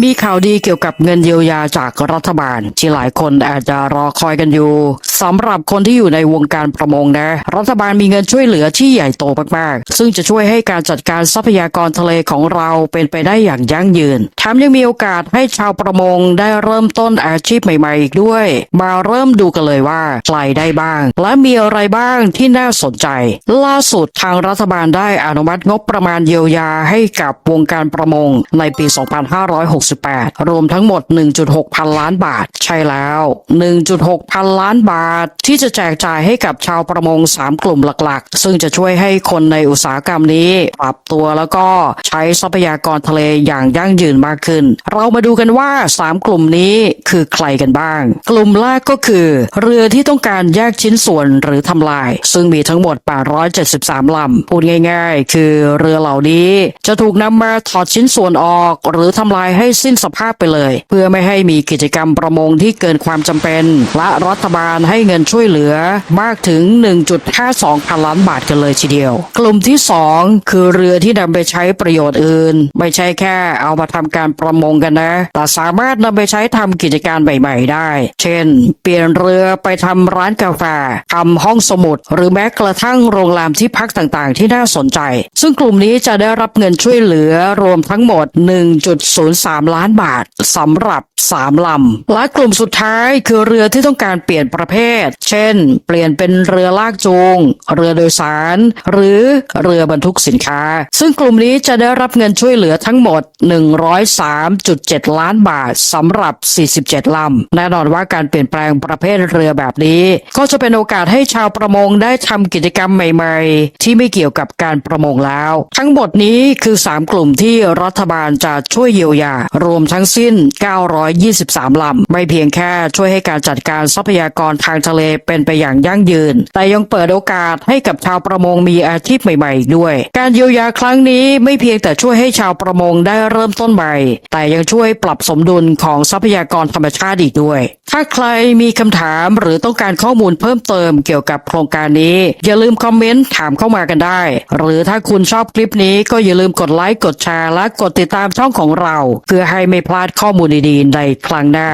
มีข่าวดีเกี่ยวกับเงินเยียวยาจากรัฐบาล ที่หลายคนอาจจะรอคอยกันอยู่สำหรับคนที่อยู่ในวงการประมงนะ รัฐบาลมีเงินช่วยเหลือที่ใหญ่โตมากๆ ซึ่งจะช่วยให้การจัดการทรัพยากรทะเลของเราเป็นไปได้อย่างยั่งยืนแถมยังมีโอกาสให้ชาวประมงได้เริ่มต้นอาชีพใหม่ๆอีกด้วย มาเริ่มดูกันเลยว่าใครได้บ้าง และมีอะไรบ้างที่น่าสนใจ ล่าสุดทางรัฐบาลได้อนุมัติงบประมาณเยียวยาให้กับวงการประมงในปี 2568 รวมทั้งหมด 1.6 พันล้านบาท ใช่แล้ว 1.6 พันล้านบาทที่จะแจกจ่ายให้กับชาวประมง 3 กลุ่มหลักๆ ซึ่งจะช่วยให้คนในอุตสาหกรรมนี้ปรับตัวแล้วก็ใช้ทรัพยากรทะเลอย่างยั่งยืนมากขึ้น เรามาดูกันว่า 3 กลุ่มนี้คือใครกันบ้าง กลุ่มแรกก็คือ เรือที่ต้องการแยกชิ้นส่วนหรือทำลาย ซึ่งมีทั้งหมด 873 ลำ พูดง่ายๆ คือเรือเหล่านี้จะถูกนำมาถอดชิ้นส่วนออก หรือทำลายให้สิ้นสภาพไปเลย เพื่อไม่ให้มีกิจกรรมประมงที่เกินความจำเป็น และรัฐบาลใให้เงินช่วยเหลือมากถึง 1.52 พันล้านบาทกันเลยทีเดียว กลุ่มที่ 2 คือเรือที่นำไปใช้ประโยชน์อื่น ไม่ใช่แค่เอามาทำการประมงกันนะ แต่สามารถนำไปใช้ทำกิจการใหม่ๆได้ เช่น เปลี่ยนเรือไปทำร้านกาแฟทำห้องสมุด หรือแม้กระทั่งโรงแรมที่พักต่างๆ ที่น่าสนใจ ซึ่งกลุ่มนี้จะได้รับเงินช่วยเหลือรวมทั้งหมด 1.03 ล้านบาทสำหรับ 3 ลำ และกลุ่มสุดท้ายคือเรือที่ต้องการเปลี่ยนประเภท เช่น เปลี่ยนเป็นเรือลากจูง เรือโดยสาร หรือเรือบรรทุกสินค้า ซึ่งกลุ่มนี้จะได้รับเงินช่วยเหลือทั้งหมด 103.7 ล้านบาทสำหรับ 47 ลำ แน่นอนว่าการเปลี่ยนแปลงประเภทเรือแบบนี้ ก็จะเป็นโอกาสให้ชาวประมงได้ทำกิจกรรมใหม่ๆ ที่ไม่เกี่ยวกับการประมงแล้ว ทั้งหมดนี้คือ 3 กลุ่มที่รัฐบาลจะช่วยเยียวยา รวมทั้งสิ้น923 ลำ ไม่เพียงแค่ช่วยให้การจัดการทรัพยากรทางทะเลเป็นไปอย่างยั่งยืน แต่ยังเปิดโอกาสให้กับชาวประมงมีอาชีพใหม่ๆด้วย การเยียวยาครั้งนี้ไม่เพียงแต่ช่วยให้ชาวประมงได้เริ่มต้นใหม่ แต่ยังช่วยปรับสมดุลของทรัพยากรธรรมชาติอีกด้วย ถ้าใครมีคำถามหรือต้องการข้อมูลเพิ่มเติมเกี่ยวกับโครงการนี้ อย่าลืมคอมเมนต์ถามเข้ามากันได้ หรือถ้าคุณชอบคลิปนี้ก็อย่าลืมกดไลค์กดแชร์และกดติดตามช่องของเรา เพื่อให้ไม่พลาดข้อมูลดีๆในครั้งหน้า